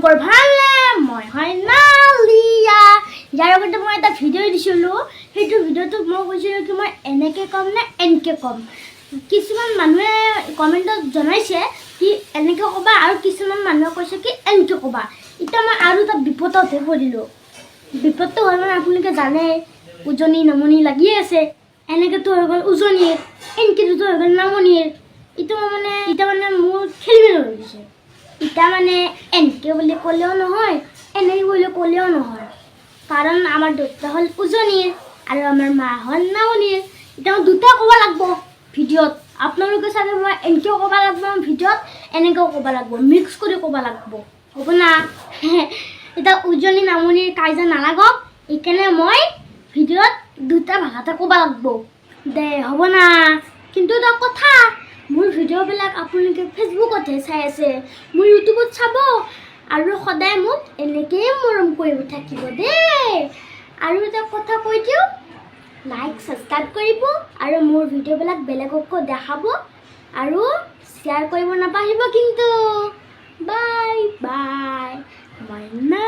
আপোনালোকৰ ভালনে মই হয় নালিয়া ইয়াৰ আগতে মই এটা ভিডিঅ' দিছিলোঁ, সেইটো ভিডিঅ'টোত মই কৈছিলোঁ কি মই এনেকৈ ক'ম নে এনেকৈ ক'ম। কিছুমান মানুহে কমেণ্টত জনাইছে কি এনেকৈ ক'বা আৰু কিছুমান মানুহে কৈছে কি এনেকৈ ক'বা। এতিয়া মই আৰু এটা বিপদতহে পৰিলোঁ। বিপদটো হ'ল মানে আপোনালোকে জানে, উজনি নামনি লাগিয়ে আছে। এনেকৈতো হৈ গ'ল উজনিৰ, এনেকৈতো হৈ গ'ল নামনিৰ। এতিয়া মানে এতিয়া মানে মোৰ খেলি মেলি হৈ গৈছে। এতিয়া মানে এনেকৈ বুলি ক'লেও নহয় এনেকৈ বুলি ক'লেও নহয়। কাৰণ আমাৰ দেউতা হ'ল উজনিৰ আৰু আমাৰ মা হ'ল নামনিৰ এতিয়া দুটা ক'ব লাগিব ভিডিঅ'ত। আপোনালোকে চাগে মই এনেকৈও ক'ব লাগিব, ভিডিঅ'ত এনেকৈও ক'ব লাগিব, মিক্স কৰি ক'ব লাগিব। হ'ব না? এতিয়া উজনি নামনিৰ কাজিয়া নালাগক সেইকাৰণে মই ভিডিঅ'ত দুটা ভাষাতে ক'ব লাগিব। দে, হ'ব না? কিন্তু এটা কথা আপোনালোকে ফেচবুকতহে চাই আছে, মোৰ ইউটিউবত চাব, আৰু সদায় মোক এনেকৈয়ে মৰম কৰিব থাকিব দেই। আৰু এটা কথা কৈ দিওঁ লাইক ছাবস্ক্ৰাইব কৰিব আৰু মোৰ ভিডিঅ'বিলাক বেলেগকো দেখাব আৰু শ্বেয়াৰ কৰিব নাপাহৰিব কিন্তু। বাই বাই মই না